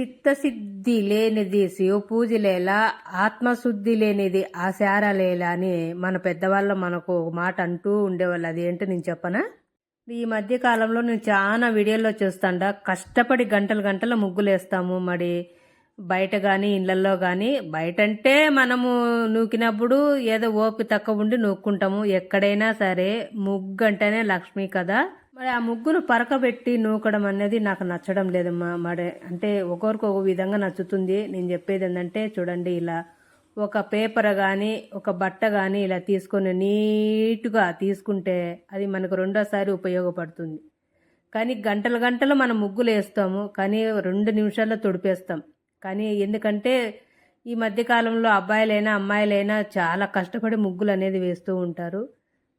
చిత్తశుద్ధి లేనిది శివపూజలేలా ఆత్మశుద్ధి లేనిది ఆశారలేలా అని మన పెద్దవాళ్ళు మనకు ఒక మాట అంటూ ఉండేవాళ్ళు. అది ఏంటో నేను చెప్పనా? ఈ మధ్య కాలంలో నేను చాలా వీడియోల్లో చూస్తాండ. కష్టపడి గంటలు గంటల ముగ్గులు వేస్తాము మరి బయట కానీ ఇళ్ళల్లో కానీ బయట అంటే మనము నూకినప్పుడు ఏదో ఓపి తక్కువ ఉండి నూక్కుంటాము. ఎక్కడైనా సరే ముగ్గు అంటేనే లక్ష్మి కదా. మరి ఆ ముగ్గును పరకబెట్టి నూకడం అనేది నాకు నచ్చడం లేదమ్మా. మరి అంటే ఒకరికి ఒక విధంగా నచ్చుతుంది. నేను చెప్పేది ఏంటంటే చూడండి ఇలా ఒక పేపర్ కానీ ఒక బట్ట కానీ ఇలా తీసుకొని నీట్గా తీసుకుంటే అది మనకు రెండోసారి ఉపయోగపడుతుంది. కానీ గంటలు గంటలు మనం ముగ్గులు వేస్తాము కానీ రెండు నిమిషాల్లో తుడిపేస్తాం. కానీ ఎందుకంటే ఈ మధ్యకాలంలో అబ్బాయిలైనా అమ్మాయిలైనా చాలా కష్టపడి ముగ్గులు అనేది వేస్తూ ఉంటారు.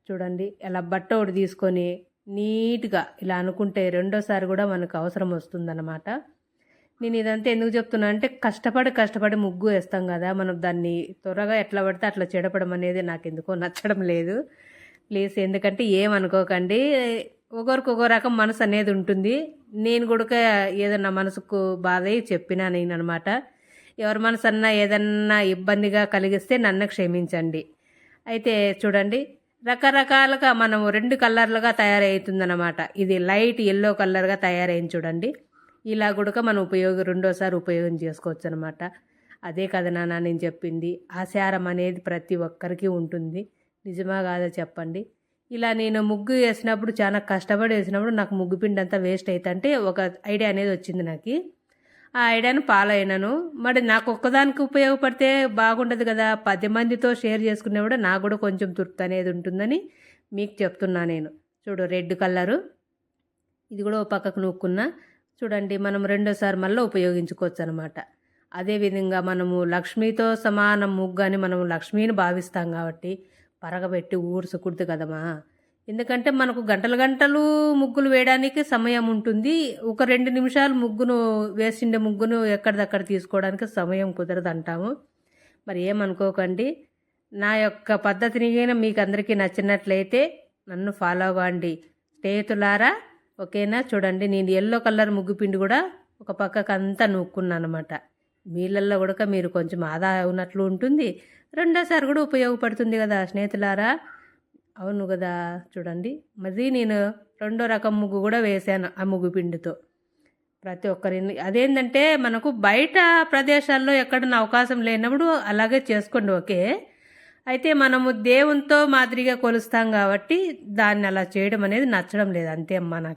చూడండి ఇలా బట్ట ఒకటి తీసుకొని నీట్గా ఇలా అనుకుంటే రెండోసారి కూడా మనకు అవసరం వస్తుందన్నమాట. నేను ఇదంతా ఎందుకు చెప్తున్నా అంటే కష్టపడి కష్టపడి ముగ్గు వేస్తాం కదా మనం దాన్ని త్వరగా ఎట్లా పడితే అట్లా చెడపడం అనేది నాకు ఎందుకో నచ్చడం లేదు. ప్లీజ్ ఎందుకంటే ఏమనుకోకండి ఒకరికి ఒక రకం మనసు అనేది ఉంటుంది. నేను కూడా ఏదన్నా మనసుకు బాధ అయి చెప్పినా నేను అనమాట ఎవరి మనసు అన్నా ఏదన్నా ఇబ్బందిగా కలిగిస్తే నన్ను క్షమించండి. అయితే చూడండి రకరకాలుగా మనము రెండు కలర్లుగా తయారవుతుందన్నమాట. ఇది లైట్ ఎల్లో కలర్గా తయారైంది చూడండి. ఇలా కూడా మనం ఉపయోగం రెండోసారి ఉపయోగం చేసుకోవచ్చు అనమాట అదే కదా నాన్న నేను చెప్పింది. ఆచారం అనేది ప్రతి ఒక్కరికి ఉంటుంది. నిజమా కాదా చెప్పండి? ఇలా నేను ముగ్గు వేసినప్పుడు చాలా కష్టపడి వేసినప్పుడు నాకు ముగ్గు పిండి అంతా వేస్ట్ అవుతుంటే ఒక ఐడియా అనేది వచ్చింది నాకు. ఆ ఐడియాను పాలైనాను మరి నాకు ఒక్కదానికి ఉపయోగపడితే బాగుండదు కదా. పది మందితో షేర్ చేసుకునే కూడా నాకు కూడా కొంచెం తృప్తి అనేది ఉంటుందని మీకు చెప్తున్నా నేను. చూడు రెడ్ కలరు. ఇది కూడా ఓ పక్కకు నూక్కున్నా. చూడండి మనం రెండోసారి మళ్ళీ ఉపయోగించుకోవచ్చు అనమాట అదేవిధంగా మనము లక్ష్మితో సమానం ముగ్గు అని మనం లక్ష్మిని భావిస్తాం కాబట్టి పరగబెట్టి ఊర్సుకుడుతు కదమ్మా. ఎందుకంటే మనకు గంటలు గంటలు ముగ్గులు వేయడానికి సమయం ఉంటుంది. ఒక రెండు నిమిషాలు ముగ్గును వేసిండే ముగ్గును ఎక్కడిదక్కడ తీసుకోవడానికి సమయం కుదరదు అంటాము మరి ఏమనుకోకండి. నా యొక్క పద్ధతిని మీకు అందరికీ నచ్చినట్లయితే నన్ను ఫాలో అవ్వండి. స్నేహితులారా ఓకేనా? చూడండి నేను ఎల్లో కలర్ ముగ్గు పిండి కూడా ఒక పక్కకు అంతా నూక్కున్నాను అనమాట మీళ్ళల్లో కూడా మీరు కొంచెం ఆదా ఉన్నట్లు ఉంటుంది. రెండోసారి కూడా ఉపయోగపడుతుంది కదా స్నేహితులారా? అవును కదా. చూడండి. మరి నేను రెండో రకం ముగ్గు కూడా వేసాను ఆ ముగ్గు పిండితో. ప్రతి ఒక్కరిని. అదేంటంటే మనకు బయట ప్రదేశాల్లో ఎక్కడన్నా అవకాశం లేనప్పుడు అలాగే చేసుకోండి ఓకే? అయితే మనము దేవునితో మాదిరిగా కొలుస్తాం కాబట్టి దాన్ని అలా చేయడం అనేది నచ్చడం లేదు. అంతే అమ్మా నాకు.